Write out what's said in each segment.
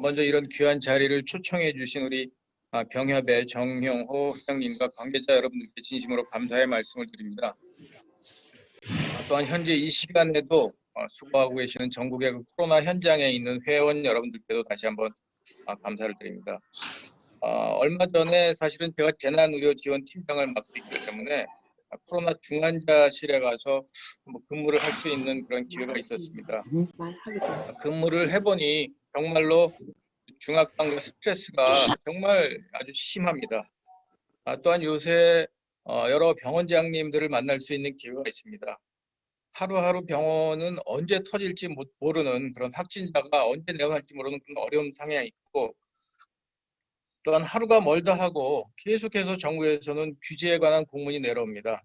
먼저 이런 귀한 자리를 초청해 주신 우리 아, 병협의 정형호 회장님과 관계자 여러분들께 진심으로 감사의 말씀을 드립니다. 아, 또한 현재 이 시간에도 어, 수고하고 계시는 전국의 그 코로나 현장에 있는 회원 여러분들께도 다시 한번 아, 감사를 드립니다. 어, 얼마 전에 사실은 제가 재난의료지원 팀장을 맡고 있기 때문에 아, 코로나 중환자실에 가서 뭐 근무를 할 수 있는 그런 기회가 있었습니다. 아, 근무를 해보니 정말로 중압감과 스트레스가 정말 아주 심합니다. 아, 또한 요새 어, 여러 병원장님들을 만날 수 있는 기회가 있습니다. 하루하루 병원은 언제 터질지 못- 모르는 그런 확진자가 언제 내원할지 모르는 그런 어려운 상황이 있고 또한 하루가 멀다 하고 계속해서 정부에서는 규제에 관한 공문이 내려옵니다.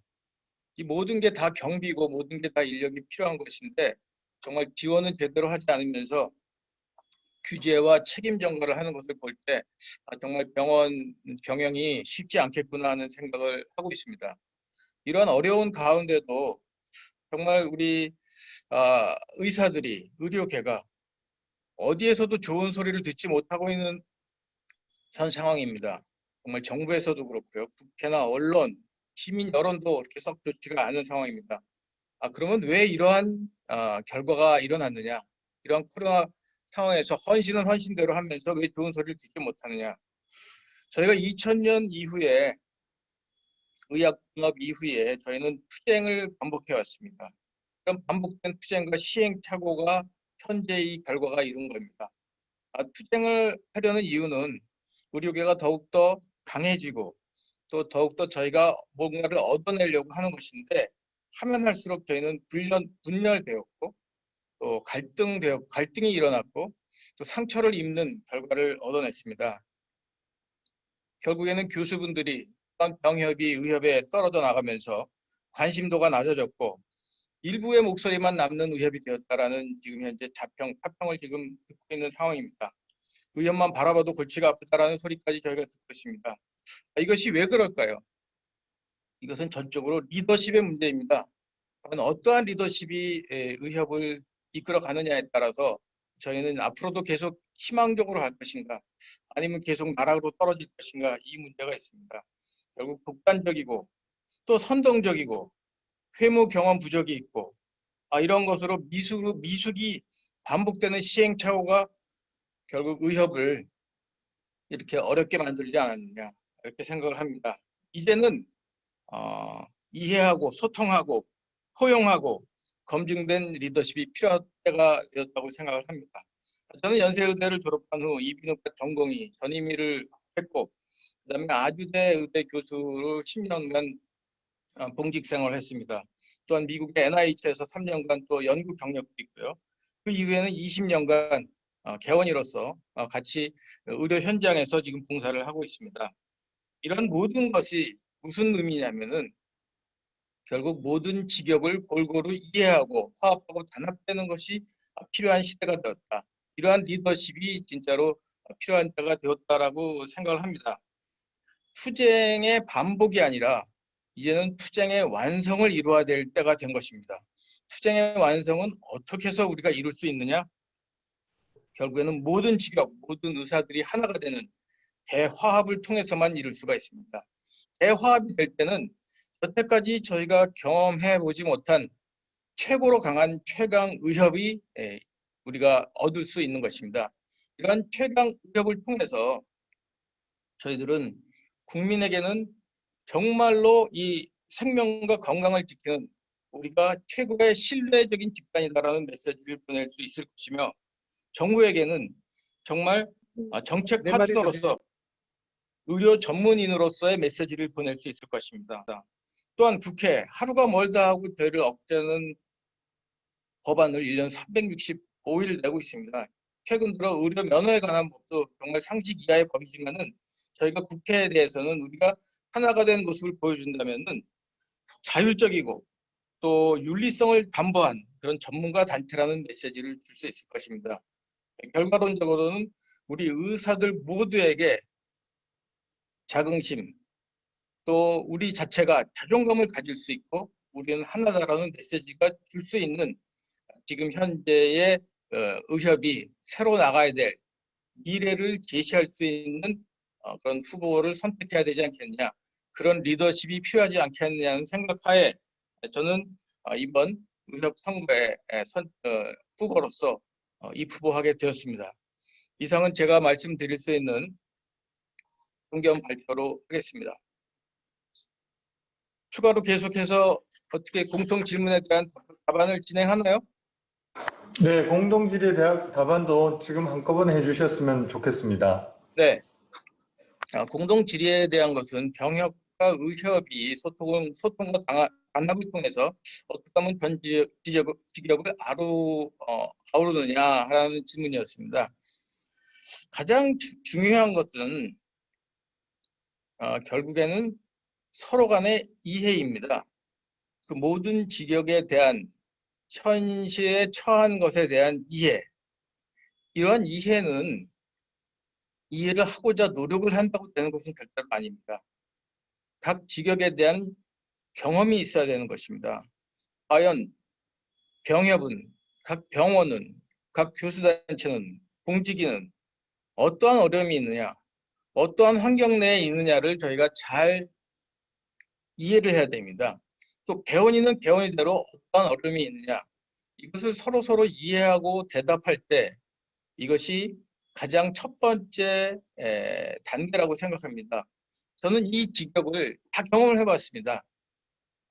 이 모든 게 다 경비고 모든 게 다 인력이 필요한 것인데 정말 지원은 제대로 하지 않으면서 규제와 책임 전가를 하는 것을 볼 때 아, 정말 병원 경영이 쉽지 않겠구나 하는 생각을 하고 있습니다. 이런 어려운 가운데도 정말 우리 아, 의사들이 의료계가 어디에서도 좋은 소리를 듣지 못하고 있는 현 상황입니다. 정말 정부에서도 그렇고요. 국회나 언론, 시민 여론도 그렇게 썩 좋지가 않은 상황입니다. 아, 그러면 왜 이러한 아, 결과가 일어났느냐? 이러한 코로나 상황에서 헌신은 헌신대로 하면서 왜 좋은 소리를 듣지 못하느냐? 저희가 2000년 이후에 의학 분업 이후에 저희는 투쟁을 반복해 왔습니다. 그런 반복된 투쟁과 시행착오가 현재 이 결과가 이룬 겁니다. 아, 투쟁을 하려는 이유는 의료계가 더욱더 강해지고 또 더욱더 저희가 뭔가를 얻어내려고 하는 것인데 하면 할수록 저희는 분열, 분열되었고 또 갈등되었, 갈등이 일어났고 또 상처를 입는 결과를 얻어냈습니다. 결국에는 교수분들이 병협이 의협에 떨어져 나가면서 관심도가 낮아졌고 일부의 목소리만 남는 의협이 되었다라는 지금 현재 자평, 파평을 지금 듣고 있는 상황입니다. 의협만 바라봐도 골치가 아프다라는 소리까지 저희가 듣고 있습니다. 아, 이것이 왜 그럴까요? 이것은 전적으로 리더십의 문제입니다. 어떠한 리더십이 에, 의협을 이끌어 가느냐에 따라서 저희는 앞으로도 계속 희망적으로 할 것인가 아니면 계속 나락으로 떨어질 것인가 이 문제가 있습니다. 결국 독단적이고 또 선동적이고 회무 경험 부족이 있고 아, 이런 것으로 미숙, 미숙이 반복되는 시행착오가 결국 의협을 이렇게 어렵게 만들지 않았느냐 이렇게 생각을 합니다. 이제는 어, 이해하고 소통하고 포용하고 검증된 리더십이 필요할 때가 되었다고 생각을 합니다. 저는 연세의대를 졸업한 후 이비인후과 전공의 전임의를 했고 그다음에 아주대 의대 교수로 10년간 어, 봉직 생활을 했습니다. 또한 미국의 NIH에서 3년간 또 연구 경력도 있고요. 그 이후에는 20년간 어, 개원이로서 어, 같이 의료 현장에서 지금 봉사를 하고 있습니다. 이런 모든 것이 무슨 의미냐면은 결국 모든 직역을 골고루 이해하고 화합하고 단합되는 것이 필요한 시대가 되었다. 이러한 리더십이 진짜로 필요한 때가 되었다라고 생각을 합니다. 투쟁의 반복이 아니라 이제는 투쟁의 완성을 이루어야 될 때가 된 것입니다. 투쟁의 완성은 어떻게 해서 우리가 이룰 수 있느냐? 결국에는 모든 직역, 모든 의사들이 하나가 되는 대화합을 통해서만 이룰 수가 있습니다. 대화합이 될 때는 여태까지 저희가 경험해 보지 못한 최고로 강한 최강 의협이 예, 우리가 얻을 수 있는 것입니다. 이러한 최강 의협을 통해서 저희들은 국민에게는 정말로 이 생명과 건강을 지키는 우리가 최고의 신뢰적인 집단이다라는 메시지를 보낼 수 있을 것이며 정부에게는 정말 아, 정책 네 마디 파트너로서 의료 전문인으로서의 메시지를 보낼 수 있을 것입니다. 또한 국회 하루가 멀다 하고 저희를 억제하는 법안을 1년 365일 내고 있습니다. 최근 들어 의료 면허에 관한 법도 정말 상식 이하의 법이지만은 저희가 국회에 대해서는 우리가 하나가 된 모습을 보여준다면은 자율적이고 또 윤리성을 담보한 그런 전문가 단체라는 메시지를 줄 수 있을 것입니다. 결과론적으로는 우리 의사들 모두에게 자긍심 또 우리 자체가 자존감을 가질 수 있고 우리는 하나다라는 메시지가 줄 수 있는 지금 현재의 어, 의협이 새로 나가야 될 미래를 제시할 수 있는 어, 그런 후보를 선택해야 되지 않겠느냐 그런 리더십이 필요하지 않겠느냐는 생각하에 저는 어, 이번 의협 선거의 에, 선, 어, 후보로서 어, 입후보하게 되었습니다. 이상은 제가 말씀드릴 수 있는 공견 발표로 하겠습니다. 추가로 계속해서 어떻게 공통 질문에 대한 답안을 진행하나요? 네, 공동 질의 대학 답안도 지금 한꺼번에 해주셨으면 좋겠습니다. 네. 아, 공동 질의에 대한 것은 병역과 의협이 소통, 소통과 당하- 단합을 통해서 어떻게 하면 전 지역, 지역, 직역을 아루, 어, 아우르느냐 하는 질문이었습니다. 가장 주- 중요한 것은 어, 결국에는 서로 간의 이해입니다. 그 모든 직역에 대한 현실에 처한 것에 대한 이해. 이러한 이해는 이해를 하고자 노력을 한다고 되는 것은 절대로 아닙니다. 각 직역에 대한 경험이 있어야 되는 것입니다. 과연 병협은, 각 병원은, 각 교수단체는, 공직인은 어떠한 어려움이 있느냐, 어떠한 환경 내에 있느냐를 저희가 잘 이해를 해야 됩니다. 또 개원이는 개원이대로 어떠한 어려움이 있느냐, 이것을 서로 서로 이해하고 대답할 때 이것이 가장 첫 번째 에, 단계라고 생각합니다. 저는 이 직업을 다 경험을 해봤습니다.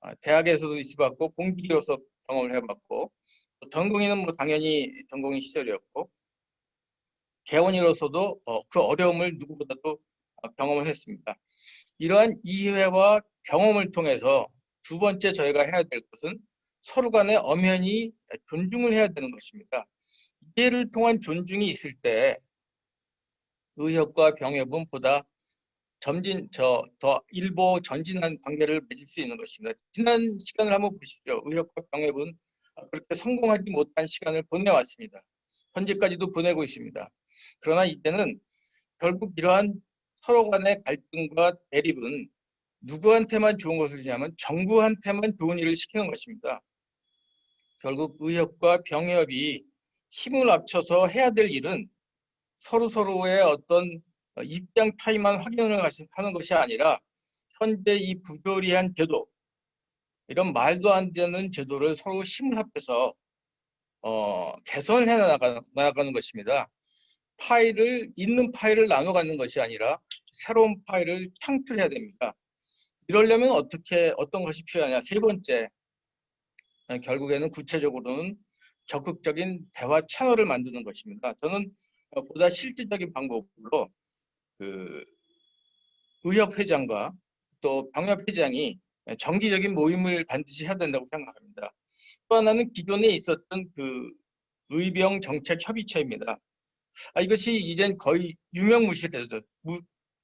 아, 대학에서도 있어봤고 공직으로서 경험을 해봤고 또 전공의는 뭐 당연히 전공의 시절이었고 개원이로서도 어, 그 어려움을 누구보다도 어, 경험을 했습니다. 이러한 이해와 경험을 통해서 두 번째 저희가 해야 될 것은 서로 간에 엄연히 존중을 해야 되는 것입니다. 이해를 통한 존중이 있을 때 의협과 병협은 보다 점진 저 더 일보 전진한 관계를 맺을 수 있는 것입니다. 지난 시간을 한번 보십시오. 의협과 병협은 그렇게 성공하지 못한 시간을 보내왔습니다. 현재까지도 보내고 있습니다. 그러나 이제는 결국 이러한 서로 간의 갈등과 대립은 누구한테만 좋은 것을 주냐면 정부한테만 좋은 일을 시키는 것입니다. 결국 의협과 병협이 힘을 합쳐서 해야 될 일은 서로 서로의 어떤 어, 입장 차이만 확인을 하는 것이 아니라 현재 이 부조리한 제도 이런 말도 안 되는 제도를 서로 힘을 합해서 어, 개선을 해 나가, 나가는 것입니다. 파일을 있는 파일을 나눠 갖는 것이 아니라 새로운 파일을 창출해야 됩니다. 이러려면 어떻게 어떤 것이 필요하냐? 세 번째 어, 결국에는 구체적으로는 적극적인 대화 채널을 만드는 것입니다. 저는 어, 보다 실질적인 방법으로 그 의협 회장과 또 병협 회장이 정기적인 모임을 반드시 해야 된다고 생각합니다. 또 하나는 기존에 있었던 그 의병 정책 협의체입니다. 아, 이것이 이젠 거의 아,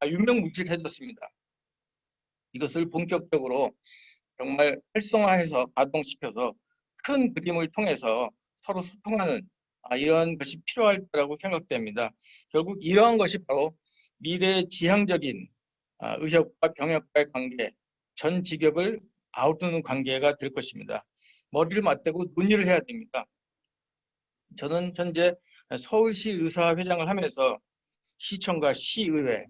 유명무실해졌습니다. 이것을 본격적으로 정말 활성화해서 가동시켜서 큰 그림을 통해서 서로 소통하는 아, 이런 것이 필요할 거라고 생각됩니다. 결국 이러한 것이 바로 미래 지향적인 아, 의협과 병역과의 관계, 전 직업을 아우르는 관계가 될 것입니다. 머리를 맞대고 논의를 해야 됩니다. 저는 현재 서울시 의사 회장을 하면서 시청과 시의회,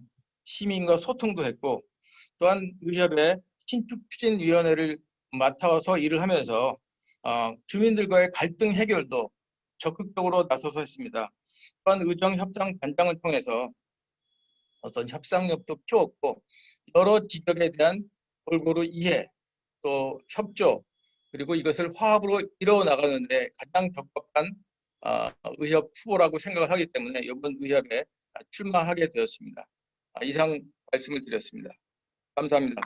시민과 소통도 했고 또한 의협의 신축 추진위원회를 맡아서 일을 하면서 어, 주민들과의 갈등 해결도 적극적으로 나서서 했습니다. 또한 의정 협상 단장을 통해서 어떤 협상력도 키웠고 여러 지역에 대한 골고루 이해 또 협조 그리고 이것을 화합으로 이루어 나가는데 가장 적합한 어, 의협 후보라고 생각을 하기 때문에 이번 의협에 출마하게 되었습니다. 아, 이상 말씀을 드렸습니다. 감사합니다.